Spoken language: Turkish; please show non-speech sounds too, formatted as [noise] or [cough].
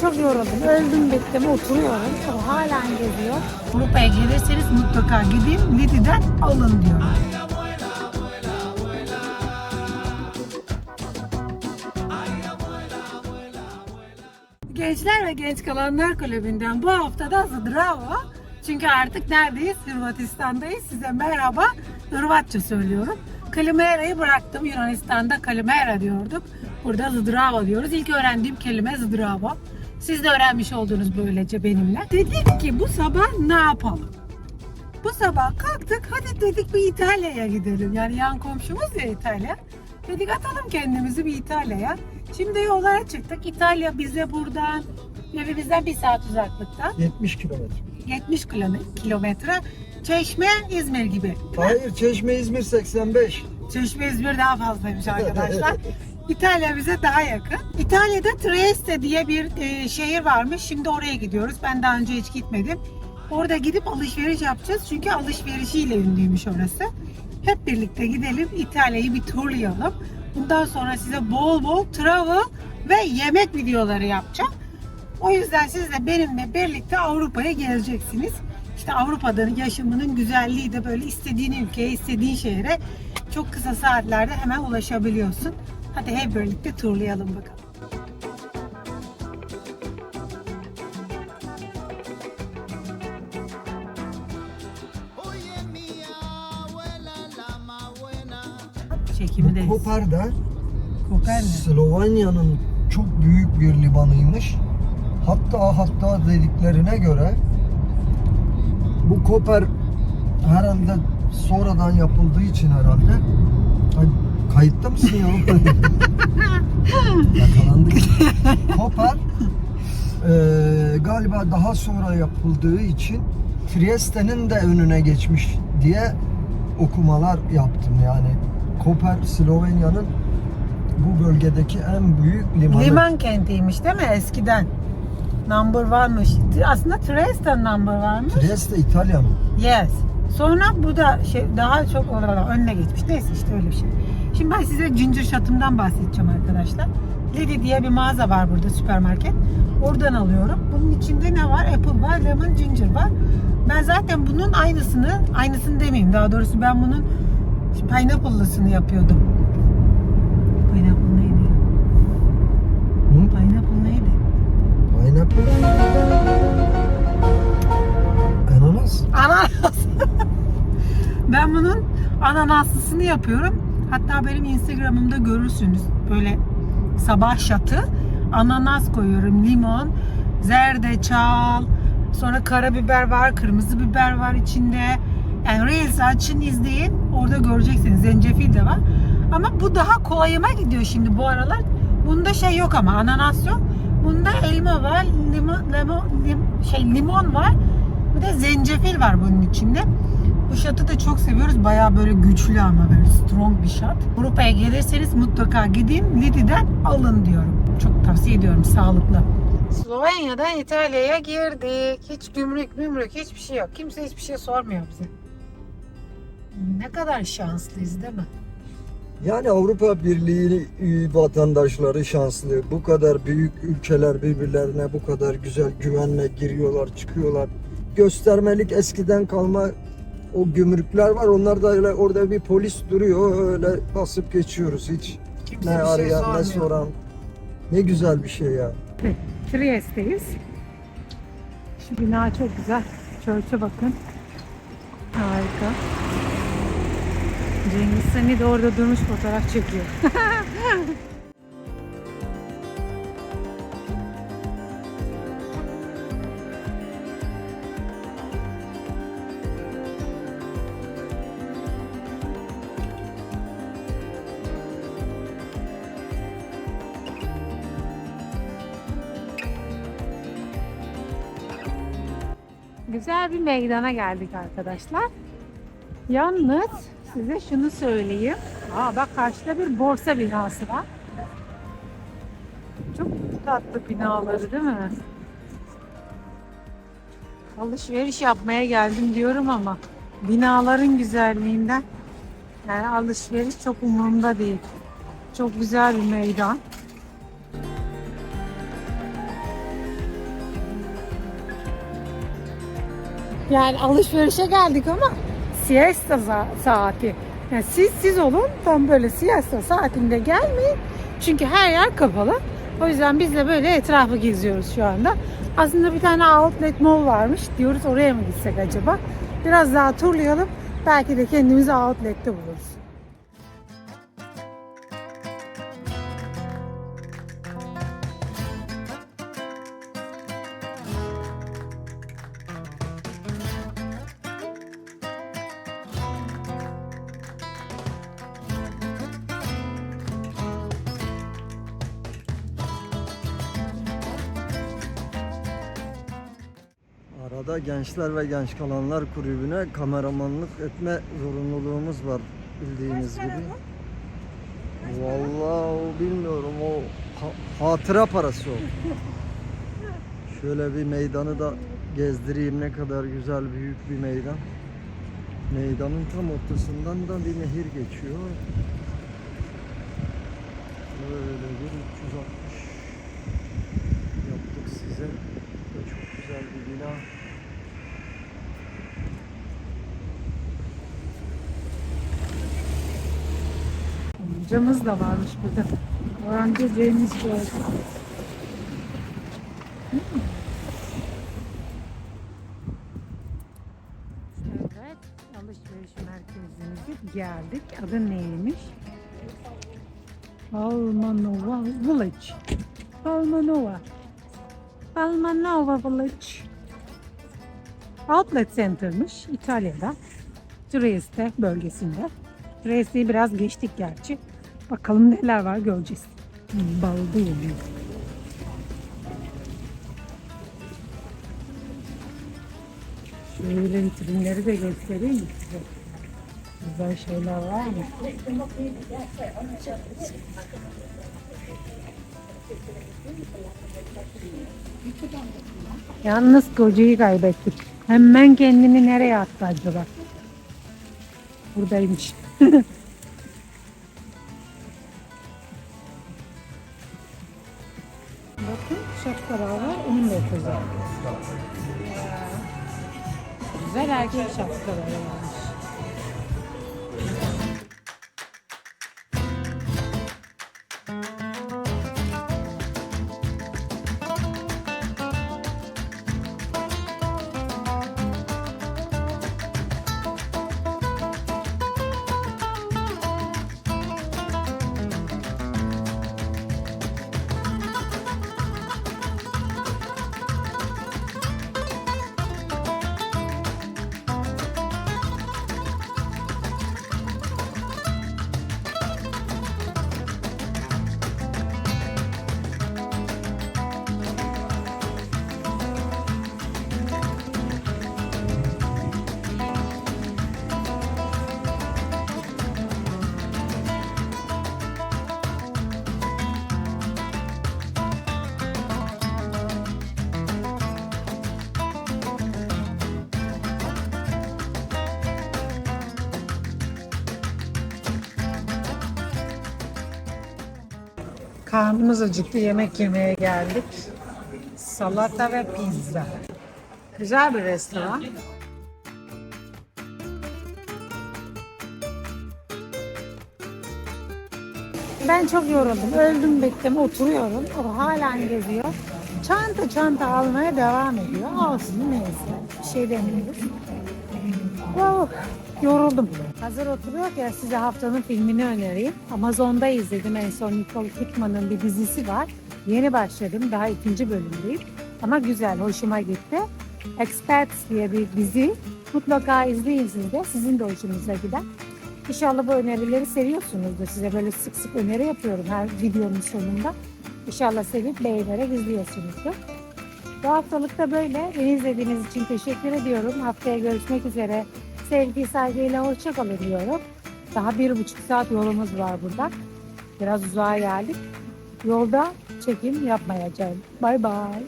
çok yoruldum. Öldüm bittim oturuyorum. O hala geziyor. Avrupa'ya gelirseniz mutlaka gidin. Lidl'den alın diyorum. Gençler ve Genç Kalanlar Kulübü'nden bu hafta da Zdravo. Çünkü artık neredeyiz? Hırvatistan'dayız. Size merhaba. Hırvatça söylüyorum. Kalimera'yı bıraktım. Yunanistan'da Kalimera diyorduk. Burada Zdravo diyoruz. İlk öğrendiğim kelime Zdravo. Siz de öğrenmiş oldunuz böylece benimle. Dedik ki bu sabah ne yapalım? Bu sabah kalktık hadi dedik bir İtalya'ya gidelim. Yani yan komşumuz ya İtalya. Dedik atalım kendimizi bir İtalya'ya. Şimdi yollara çıktık. İtalya bize buradan evimizden bir saat uzaklıkta. 70 kilometre. 70 kilome- kilometre. Çeşme İzmir gibi. Hayır Çeşme İzmir 85. Çeşme İzmir daha fazlaymış arkadaşlar. [laughs] İtalya bize daha yakın. İtalya'da Trieste diye bir e, şehir varmış. Şimdi oraya gidiyoruz. Ben daha önce hiç gitmedim. Orada gidip alışveriş yapacağız. Çünkü alışverişiyle ünlüymüş orası. Hep birlikte gidelim. İtalya'yı bir turlayalım. Bundan sonra size bol bol travel ve yemek videoları yapacağım. O yüzden siz de benimle birlikte Avrupa'ya geleceksiniz. İşte Avrupa'da yaşamının güzelliği de böyle istediğin ülkeye, istediğin şehre çok kısa saatlerde hemen ulaşabiliyorsun. Hadi hep birlikte turlayalım bakalım. Çekimideyiz. Koper de Koper? Slovanya'nın çok büyük bir limanıymış. Hatta hatta dediklerine göre bu Koper herhalde sonradan yapıldığı için herhalde. Ay, kayıtta mısın ya? [laughs] Yakalandık. Koper eee, galiba daha sonra yapıldığı için Trieste'nin de önüne geçmiş diye okumalar yaptım yani. Koper Slovenya'nın bu bölgedeki en büyük limanı. Liman kentiymiş değil mi eskiden? Number one'mış. Aslında Trieste number one'mış. Trieste İtalya'nın. Yes. Sonra bu da şey daha çok oralara önüne geçmiş. Neyse işte öyle bir şey. Şimdi ben size Ginger Shot'ımdan bahsedeceğim arkadaşlar. Lady diye bir mağaza var burada süpermarket. Oradan alıyorum. Bunun içinde ne var? Apple var, lemon, ginger var. Ben zaten bunun aynısını, aynısını demeyeyim. Daha doğrusu ben bunun pineapple'lısını yapıyordum. Pineapple neydi? Hı? Pineapple neydi? Pineapple. Ananas. Ananas. [laughs] ben bunun ananaslısını yapıyorum. Hatta benim Instagram'ımda görürsünüz. Böyle sabah şatı. Ananas koyuyorum. Limon, zerdeçal, sonra karabiber var, kırmızı biber var içinde. Yani Reels açın izleyin. Orada göreceksiniz. Zencefil de var. Ama bu daha kolayıma gidiyor şimdi bu aralar. Bunda şey yok ama ananas yok. Bunda elma var, limon, limon, lim- şey limon var. Bir de zencefil var bunun içinde. Bu şatı da çok seviyoruz. Bayağı böyle güçlü ama böyle strong bir şat. Avrupa'ya gelirseniz mutlaka gidin Lidl'den alın diyorum. Çok tavsiye ediyorum sağlıklı. Slovenya'dan İtalya'ya girdik. Hiç gümrük mümrük hiçbir şey yok. Kimse hiçbir şey sormuyor bize. Ne kadar şanslıyız değil mi? Yani Avrupa Birliği e, vatandaşları şanslı. Bu kadar büyük ülkeler birbirlerine bu kadar güzel güvenle giriyorlar, çıkıyorlar. Göstermelik eskiden kalma o gümrükler var. Onlar da öyle orada bir polis duruyor. Öyle basıp geçiyoruz hiç. Kimse Ne bir şey arayan sormuyor. ne soran. Ne güzel bir şey ya. Trieste'yiz. Şu bina çok güzel. Church'e bakın. Harika. Cengiz Sani de orada durmuş fotoğraf çekiyor. [laughs] Güzel bir meydana geldik arkadaşlar. Yalnız size şunu söyleyeyim. Aa bak karşıda bir borsa binası var. Çok tatlı binaları değil mi? Alışveriş yapmaya geldim diyorum ama binaların güzelliğinden yani alışveriş çok umurumda değil. Çok güzel bir meydan. Yani alışverişe geldik ama siesta saati. Yani siz siz olun tam böyle siesta saatinde gelmeyin. Çünkü her yer kapalı. O yüzden biz de böyle etrafı geziyoruz şu anda. Aslında bir tane outlet mall varmış. Diyoruz oraya mı gitsek acaba? Biraz daha turlayalım. Belki de kendimizi outlet'te buluruz. Arada Gençler ve Genç Kalanlar Kulübü'ne kameramanlık etme zorunluluğumuz var bildiğiniz gibi. Vallahi o bilmiyorum o ha- hatıra parası o. Şöyle bir meydanı da gezdireyim ne kadar güzel büyük bir meydan. Meydanın tam ortasından da bir nehir geçiyor. Böyle bir 360 yaptık size. Çok güzel bir bina. Camız da varmış burada. Oranda James gördüm. Evet, alışveriş merkezimize geldik. Adı neymiş? Almanova Village. Almanova. Almanova Village. Outlet Center'mış İtalya'da. Trieste bölgesinde. Trieste'yi biraz geçtik gerçi. Bakalım neler var göreceğiz. Baldini. Şöyle vitrinleri de göstereyim size? Güzel şeyler var mı? Yalnız kocayı kaybettik. Hemen kendini nereye attı acaba? Buradaymış. [laughs] güzel. Güzel erkek şapkaları varmış. Karnımız acıktı. Yemek yemeye geldik. Salata ve pizza. Güzel bir restoran. Ben çok yoruldum. Öldüm bittim. Oturuyorum. O hala geziyor. Çanta çanta almaya devam ediyor. Olsun neyse. Bir şey demiyoruz. Oh, yoruldum. Hazır oturuyorken size haftanın filmini önereyim. Amazon'da izledim en son Nicole Kidman'ın bir dizisi var. Yeni başladım. Daha ikinci bölümdeyim. Ama güzel, hoşuma gitti. Experts diye bir dizi. Mutlaka izleyin siz de. Sizin de hoşunuza gider. İnşallah bu önerileri seviyorsunuzdur. Size böyle sık sık öneri yapıyorum her videonun sonunda. İnşallah sevip beğenerek izliyorsunuzdur. Bu haftalık da böyle. Beni izlediğiniz için teşekkür ediyorum. Haftaya görüşmek üzere. Sevgi, saygıyla hoşça kalın diyorum. Daha bir buçuk saat yolumuz var burada. Biraz uzağa geldik. Yolda çekim yapmayacağım. Bay bay.